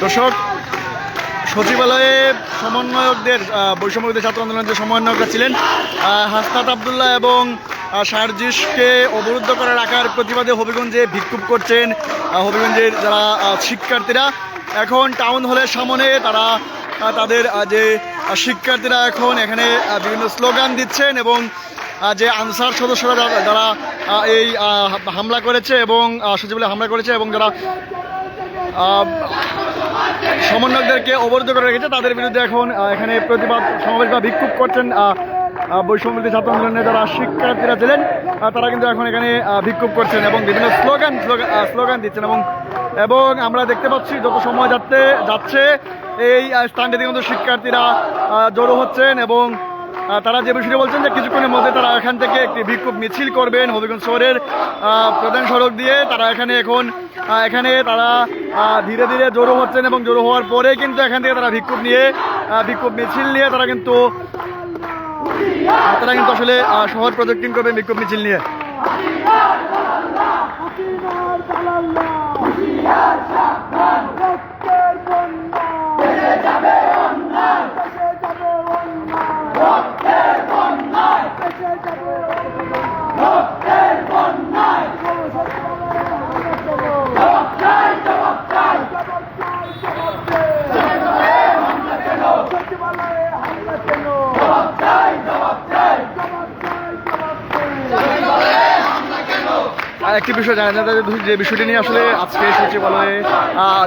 দর্শক সচিবালয়ে সমন্বয়কদের আহ, ছাত্র আন্দোলনের যে সমন্বয়করা ছিলেন হাসনাত আবদুল্লাহ এবং আহ, শারজিসকে অবরুদ্ধ করে রাখার প্রতিবাদে হবিগঞ্জে বিক্ষোভ করছেন হবিগঞ্জের যারা শিক্ষার্থীরা। এখন টাউন হলের সামনে তারা তাদের যে শিক্ষার্থীরা এখন এখানে বিভিন্ন স্লোগান দিচ্ছেন এবং যে আনসার সদস্যরা যারা- এই হামলা করেছে এবং সচিবালয়ে হামলা করেছে এবং যারা সমন্বয়কদেরকে অবরুদ্ধ করে রেখেছে। তাদের বিরুদ্ধে এখন এখানে প্রতিবাদ সমাবেশ বা বিক্ষোভ করছেন আহ, ছাত্র আন্দোলনের যারা শিক্ষার্থীরা ছিলেন। তারা কিন্তু এখন এখানে বিক্ষোভ করছেন এবং বিভিন্ন স্লোগান স্লোগান- দিচ্ছেন এবং এবং আমরা দেখতে পাচ্ছি যত সময় যাচ্ছে যাচ্ছে এই স্থানটিতে কিন্তু শিক্ষার্থীরা জড়ো হচ্ছেন এবং তারা যে বিষয়টি বলছেন যে কিছুক্ষণের মধ্যে তারা এখান থেকে একটি বিক্ষোভ মিছিল করবেন। হবিগঞ্জ শহরের প্রধান সড়ক দিয়ে তারা এখানে এখন এখানে তারা ধীরে ধীরে জড়ো হচ্ছেন এবং জড়ো হওয়ার পরে কিন্তু এখান থেকে তারা বিক্ষোভ নিয়ে বিক্ষোভ মিছিল নিয়ে তারা কিন্তু তারা কিন্তু আসলে শহর প্রজেক্টিং করবে বিক্ষোভ মিছিল নিয়ে। আর একটি বিষয় জানা যায় যে বিষয়টি নিয়ে আসলে আজকে সচিবালয়ে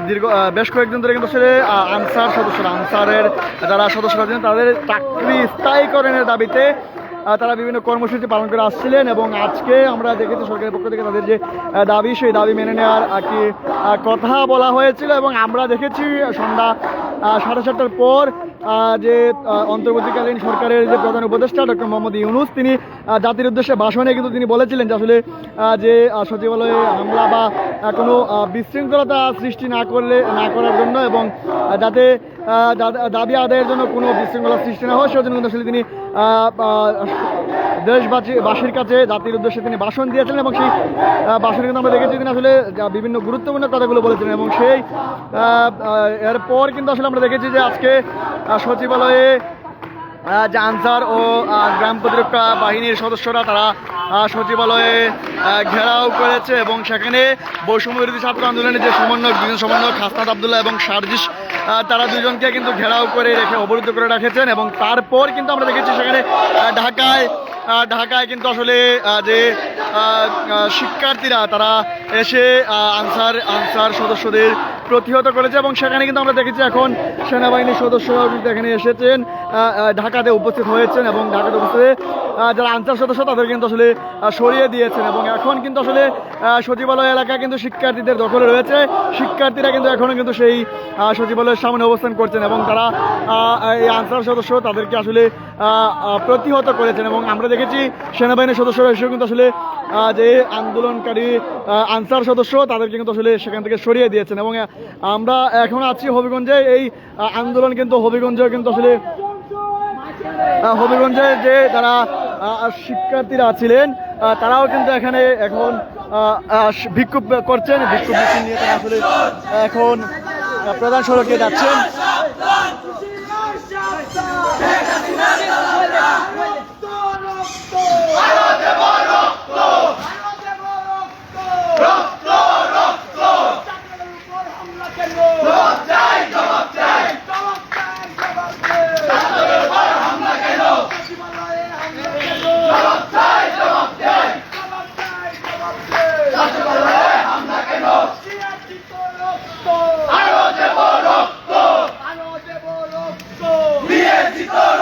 দীর্ঘ বেশ কয়েকদিন ধরে কিন্তু আসলে আনসার সদস্যরা আনসারের যারা সদস্যরা আছেন তাদের চাকরি স্থায়ীকরণের দাবিতে তারা বিভিন্ন কর্মসূচি পালন করে আসছিলেন এবং আজকে আমরা দেখেছি সরকারের পক্ষ থেকে তাদের যে দাবি সেই দাবি মেনে নেওয়ার একটি আহ, কথা বলা হয়েছিল এবং আমরা দেখেছি সন্ধ্যা সাড়ে সাতটার পর যে অন্তর্বর্তীকালীন সরকারের যে প্রধান উপদেষ্টা ডক্টর মোহাম্মদ ইউনুস, তিনি জাতির উদ্দেশ্যে ভাষণে কিন্তু তিনি বলেছিলেন যে আসলে যে সচিবালয়ে হামলা বা কোনো বিশৃঙ্খলতা সৃষ্টি না করলে, না করার জন্য এবং যাতে দাবি আদায়ের জন্য কোনো বিশৃঙ্খলা সৃষ্টি না হয়, সেজন্য কিন্তু আসলে তিনি দেশবাসী, বাসীর কাছে জাতির উদ্দেশ্যে তিনি ভাষণ দিয়েছিলেন এবং সেই ভাষণে কিন্তু আমরা দেখেছি তিনি আসলে বিভিন্ন গুরুত্বপূর্ণ কথাগুলো বলেছিলেন এবং সেই এরপর কিন্তু আসলে আমরা দেখেছি যে আজকে সচিবালয়ে যে আনসার ও গ্রাম প্রতিরক্ষা বাহিনীর সদস্যরা তারা সচিবালয়ে ঘেরাও করেছে এবং সেখানে বৈষম্য বিরোধী ছাত্র আন্দোলনের যে সমন্বয়ক দুজন সমন্বয়ক হাসনাত আবদুল্লাহ এবং শারজিস আহ, তারা দুজনকে কিন্তু ঘেরাও করে রেখে অবরুদ্ধ করে রেখেছেন এবং তারপর কিন্তু আমরা দেখেছি সেখানে ঢাকায় ঢাকায় কিন্তু আসলে যে শিক্ষার্থীরা তারা এসে আনসার আনসার সদস্যদের প্রতিহত করেছে এবং সেখানে কিন্তু আমরা দেখেছি এখন সেনাবাহিনীর সদস্যরাও কিন্তু এখানে এসেছেন ঢাকাতে উপস্থিত হয়েছেন এবং ঢাকাতে উপস্থিত যারা আনসার সদস্য তাদের কিন্তু আসলে সরিয়ে দিয়েছেন এবং এখন কিন্তু আসলে সচিবালয় এলাকা কিন্তু শিক্ষার্থীদের দখলে রয়েছে। শিক্ষার্থীরা কিন্তু এখনও কিন্তু সেই সচিবালয়ের সামনে অবস্থান করছেন এবং তারা এই আনসার সদস্য তাদেরকে আসলে প্রতিহত করেছেন এবং আমরা দেখেছি সেনাবাহিনীর সদস্যরা এসেও কিন্তু আসলে যে আন্দোলনকারী আনসার সদস্য তাদেরকে কিন্তু আসলে সেখান থেকে সরিয়ে দিয়েছেন। এবং আমরা এখন আছি হবিগঞ্জে। এই আন্দোলন কিন্তু হবিগঞ্জে কিন্তু আসলে হবিগঞ্জে যে আহ, শিক্ষার্থীরা ছিলেন তারাও কিন্তু এখানে এখন বিক্ষোভ করছেন। বিক্ষোভ মিছিল নিয়ে তারা আসলে এখন প্রধান সড়কে যাচ্ছেন। Victoria!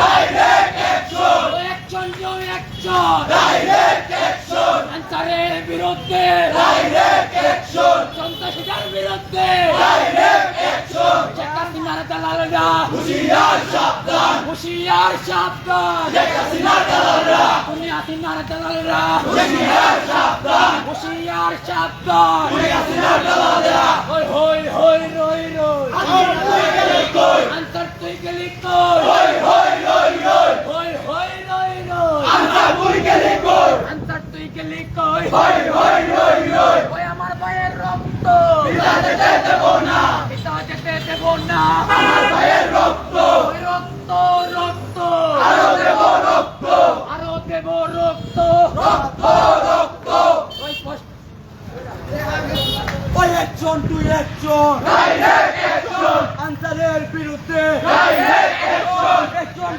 ডাইরেক্ট অ্যাকশন একজন টু একশন ডাইরেক্ট অ্যাকশন আনসারের বিরুদ্ধে! ডাইরেক্ট অ্যাকশন সন্ত্রাসীদের বিরুদ্ধে! ডাইরেক্ট অ্যাকশন শেখ হাসিনার দালালরা হুশিয়ার সাবধান! হুশিয়ার সাবধান! শেখ হাসিনার দালালরা উনি হাসিনার দালালরা হুশিয়ার সাবধান! হুশিয়ার সাবধান! উনি হাসিনার দালালরা হই হই হই রই রই! আনসার তুই গেলি কই রই রই হই হই রই রই আনসার তুই গেলি কই আনসার তুই গেলি হই হই রই রই ওই আমার ভাইয়ের রক্ত। পিতা যেতে দেব না। পিতা যেতে দেব না। আমার ভাইয়ের রক্ত। ওই রক্ত রক্ত। আরও দেব রক্ত। আরও দেব রক্ত। রক্ত রক্ত। ওই একজন দুই একজন। আনসারের বিরুদ্ধে। একজন